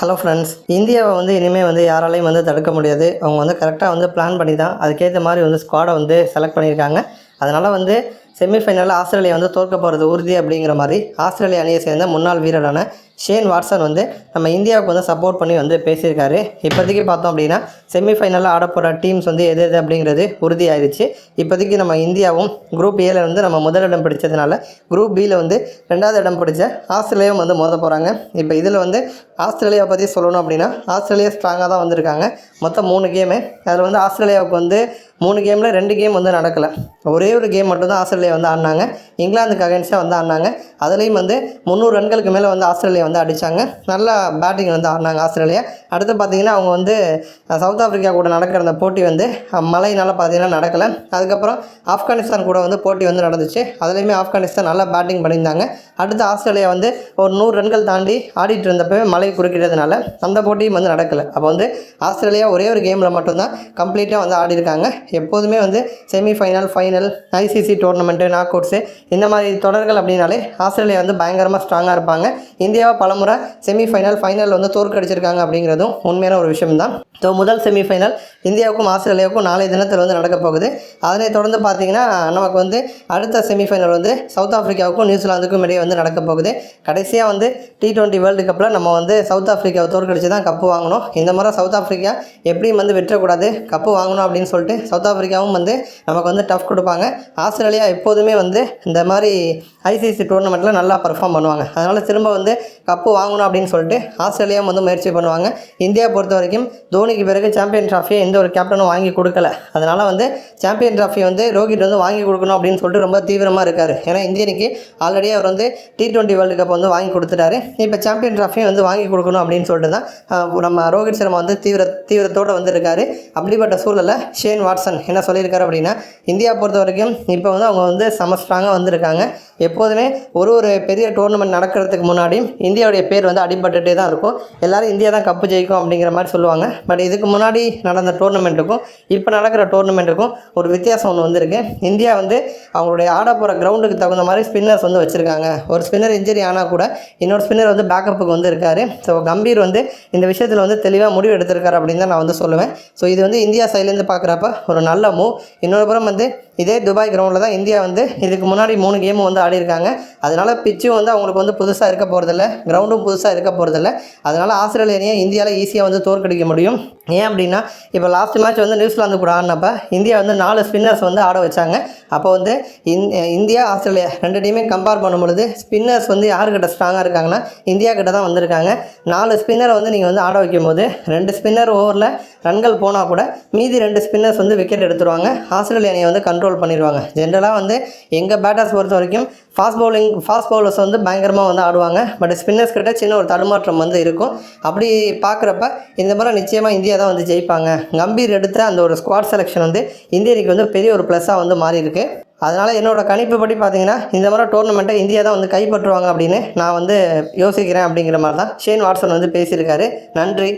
Hello friends இந்தியாவை வந்து இனிமேல் வந்து யாராலையும் வந்து தடுக்க முடியாது. அவங்க வந்து கரெக்டாக வந்து பிளான் பண்ணி தான் அதுக்கேற்ற மாதிரி வந்து ஸ்குவாடை வந்து செலக்ட் பண்ணியிருக்காங்க. அதனால் வந்து செமிஃபைனலில் ஆஸ்திரேலியா வந்து தோற்க போகிறது உறுதி அப்படிங்கிற மாதிரி ஆஸ்திரேலியா அணியை சேர்ந்த முன்னாள் வீரரான ஷேன் வாட்சன் வந்து நம்ம இந்தியாவுக்கு வந்து சப்போர்ட் பண்ணி வந்து பேசியிருக்காரு. இப்போதைக்கு பார்த்தோம் அப்படின்னா செமிஃபைனலில் ஆட போகிற டீம்ஸ் வந்து எது எது அப்படிங்கிறது உறுதியாயிருச்சு. இப்போதைக்கு நம்ம இந்தியாவும் குரூப் ஏல வந்து நம்ம முதலிடம் பிடிச்சதுனால குரூப் பியில் வந்து ரெண்டாவது இடம் பிடிச்ச ஆஸ்திரேலியாவும் வந்து மோத போகிறாங்க இப்போ இதில் வந்து ஆஸ்திரேலியாவை பற்றி சொல்லணும் அப்படின்னா ஆஸ்திரேலியா ஸ்ட்ராங்காக தான் வந்திருக்காங்க. மொத்தம் மூணு கேமு அதில் வந்து ஆஸ்திரேலியாவுக்கு வந்து மூணு கேமில் ரெண்டு கேம் வந்து நடக்கலை. ஒரே ஒரு கேம் மட்டும் தான் ஆஸ்திரேலியா வந்து ஆடினாங்க. இங்கிலாந்துக்கு அகேன்ஸ்டாக வந்து ஆடினாங்க. அதுலேயும் வந்து முந்நூறு ரன்களுக்கு மேலே வந்து ஆஸ்திரேலியா வந்து அடித்தாங்க நல்லா பேட்டிங் வந்து ஆடினாங்க ஆஸ்திரேலியா. அடுத்து பார்த்தீங்கன்னா அவங்க வந்து சவுத் ஆஃப்ரிக்கா கூட நடக்கிற அந்த போட்டி வந்து மலையினால் பார்த்திங்கன்னா பார்த்தீங்கன்னா நடக்கலை. அதுக்கப்புறம் ஆப்கானிஸ்தான் கூட வந்து போட்டி வந்து நடந்துச்சு. அதுலேயுமே ஆப்கானிஸ்தான் நல்லா பேட்டிங் பண்ணியிருந்தாங்க. அடுத்து ஆஸ்திரேலியா வந்து ஒரு நூறு ரன்கள் தாண்டி ஆடிட்டு இருந்தப்பவே மழை குறுக்கிட்டதுனால அந்த போட்டியும் வந்து நடக்கலை. அப்போ வந்து ஆஸ்திரேலியா ஒரே ஒரு கேமில் மட்டும்தான் கம்ப்ளீட்டாக வந்து ஆடிருக்காங்க எப்போதுமே வந்து semifinal final ICC tournament tournament knockouts இந்த மாதிரி தொடர்கள் அப்படின்னாலே ஆஸ்திரேலியா வந்து பயங்கரமாக ஸ்ட்ராங்காக இருப்பாங்க. இந்தியாவை பலமுறை செமிஃபைனல் ஃபைனல் வந்து தோற்கடிச்சிருக்காங்க அப்படிங்கிறதும் உண்மையான ஒரு விஷயம் தான் ஸோ முதல் செமிஃபைனல் இந்தியாவுக்கும் ஆஸ்திரேலியாவுக்கும் நாளைய தினத்தில் வந்து நடக்க போகுது. அதனை தொடர்ந்து பார்த்தீங்கன்னா நமக்கு வந்து அடுத்த செமிஃபைனல் வந்து சவுத் ஆஃப்ரிக்காவுக்கும் நியூசிலாந்துக்கும் இடையே வந்து நடக்க போகுது. கடைசியாக வந்து டி டுவெண்ட்டி வேர்ல்டு கப்பில் நம்ம வந்து சவுத் ஆஃப்ரிக்காவை தோற்கடிச்சு தான் கப்பு வாங்கணும். இந்த முறை சவுத் ஆஃப்ரிக்கா எப்படியும் வந்து விட்டுறக்கூடாது. கப்பு வாங்கணும் அப்படின்னு சொல்லிட்டு சவுத் ஆஃப்ரிக்காவும் வந்து நமக்கு வந்து டஃப் கொடுப்பாங்க. ஆஸ்திரேலியா எப்போதுமே வந்து இந்த மாதிரி ஐசிசி டோர்னமெண்ட்டில் நல்லா பர்ஃபார்ம் பண்ணுவாங்க. அதனால் திரும்ப வந்து கப்பு வாங்கணும் அப்படின்னு சொல்லிட்டு ஆஸ்திரேலியாவும் வந்து முயற்சி பண்ணுவாங்க. இந்தியா பொறுத்த வரைக்கும் தோனிக்கு பிறகு சாம்பியன் ட்ராஃபியை எந்த ஒரு கேப்டனும் வாங்கி கொடுக்கல. அதனால் வந்து சாம்பியன் ட்ராஃபி வந்து ரோஹித் வந்து வாங்கி கொடுக்கணும் அப்படின்னு சொல்லிட்டு ரொம்ப தீவிரமாக இருக்கார். ஏன்னா இந்தியனுக்கு ஆல்ரெடி அவர் வந்து டி டுவெண்ட்டி வேர்ல்டு கப் வந்து வாங்கி கொடுத்துட்டாரு. இப்போ சாம்பியன் ட்ராஃபியும் வந்து வாங்கி கொடுக்கணும் அப்படின்னு சொல்லிட்டு தான் நம்ம ரோஹித் சர்மா வந்து தீவிர தீவிரத்தோடு வந்து இருக்காரு அப்படிப்பட்ட சூழலில் ஷேன் வாட்சன் என்ன சொல்லியிருக்காரு அப்படின்னா இந்தியா பொறுத்த வரைக்கும் இப்போ வந்து அவங்க வந்து செம ஸ்ட்ராங்காக வந்திருக்காங்க. எப்போதுமே ஒரு ஒரு பெரிய டோர்னமெண்ட் நடக்கிறதுக்கு முன்னாடியும் இந்தியாவுடைய பேர் வந்து அடிபட்டுகிட்டே தான் இருக்கும். எல்லாரும் இந்தியா தான் கப்பு ஜெயிக்கும் அப்படிங்கிற மாதிரி சொல்லுவாங்க. பட் இதுக்கு முன்னாடி நடந்த டோர்னமெண்ட்டுக்கும் இப்போ நடக்கிற டோர்னமெண்ட்டுக்கும் ஒரு வித்தியாசம் ஒன்று வந்திருக்கு. இந்தியா வந்து அவங்களுடைய ஆட போகிற கிரவுண்டுக்கு தகுந்த மாதிரி ஸ்பின்னர்ஸ் வந்து வச்சுருக்காங்க. ஒரு ஸ்பின்னர் இன்ஜுரி ஆனால் கூட இன்னொரு ஸ்பின்னர் வந்து பேக்கப்புக்கு வந்து இருக்காரு. ஸோ கம்பீர் வந்து இந்த விஷயத்தில் வந்து தெளிவாக முடிவு எடுத்திருக்காரு அப்படின்னு தான் நான் வந்து சொல்லுவேன். ஸோ இது வந்து இந்தியா சைட்லேருந்து பார்க்குறப்ப ஒரு நல்ல மூவ் இன்னொரு புறம் வந்து இதே துபாய் கிரவுண்டில் தான் இந்தியா வந்து இதுக்கு முன்னாடி மூணு கேமும் வந்து ஆடிருக்காங்க அதனால் பிச்சும் வந்து அவங்களுக்கு வந்து புதுசாக இருக்க போகிறதில்ல கிரவுண்டும் புதுசாக இருக்க போகிறதில்ல அதனால் ஆஸ்திரேலியனையே இந்தியாவில் ஈஸியாக வந்து தோற்கடிக்க முடியும். ஏன் அப்படின்னா இப்போ லாஸ்ட் மேட்ச் வந்து நியூசிலாந்து கூட ஆடினப்ப இந்தியா வந்து நாலு ஸ்பின்னர்ஸ் வந்து ஆட வச்சாங்க. அப்போ வந்து இந் இந்தியா ஆஸ்திரேலியா ரெண்டு டீமே கம்பேர் பண்ணும்பொழுது ஸ்பின்னர்ஸ் வந்து யாருக்கிட்ட ஸ்ட்ராங்காக இருக்காங்கன்னா இந்தியா கிட்ட தான் வந்திருக்காங்க. நாலு ஸ்பின்னரை வந்து நீங்கள் வந்து ஆட வைக்கும்போது ரெண்டு ஸ்பின்னர் ஓவரில் ரன்கள் போனால் கூட மீதி ரெண்டு ஸ்பின்னர்ஸ் வந்து விக்கெட் எடுத்துருவாங்க. ஆஸ்திரேலிய அணியை வந்து கண்ட்ரோல் பண்ணிடுவாங்க ஜென்ரலாக வந்து எங்கள் பேட்டர்ஸ் பொறுத்த வரைக்கும் ஃபாஸ்ட் பவுலிங் ஃபாஸ்ட் பவுலர்ஸ் வந்து பயங்கரமாக வந்து ஆடுவாங்க. பட் ஸ்பின்னர்ஸ் கிட்ட சின்ன ஒரு தடுமாற்றம் வந்து இருக்கும். அப்படி பார்க்குறப்ப இந்த மாதிரி நிச்சயமாக இந்தியா தான் வந்து ஜெயிப்பாங்க. கம்பீர் எடுத்த அந்த ஒரு ஸ்குவாட் செலெக்ஷன் வந்து இந்தியனுக்கு வந்து பெரிய ஒரு ப்ளஸ்ஸாக வந்து மாறி இருக்கு அதனால் என்னோட கணிப்பு படி பார்த்தீங்கன்னா இந்த மாதிரி டோர்னமெண்ட்டை இந்தியா தான் வந்து கைப்பற்றுவாங்க அப்படின்னு நான் வந்து யோசிக்கிறேன் அப்படிங்கிற மாதிரி தான் ஷேன் வாட்சன் வந்து பேசியிருக்காரு. நன்றி.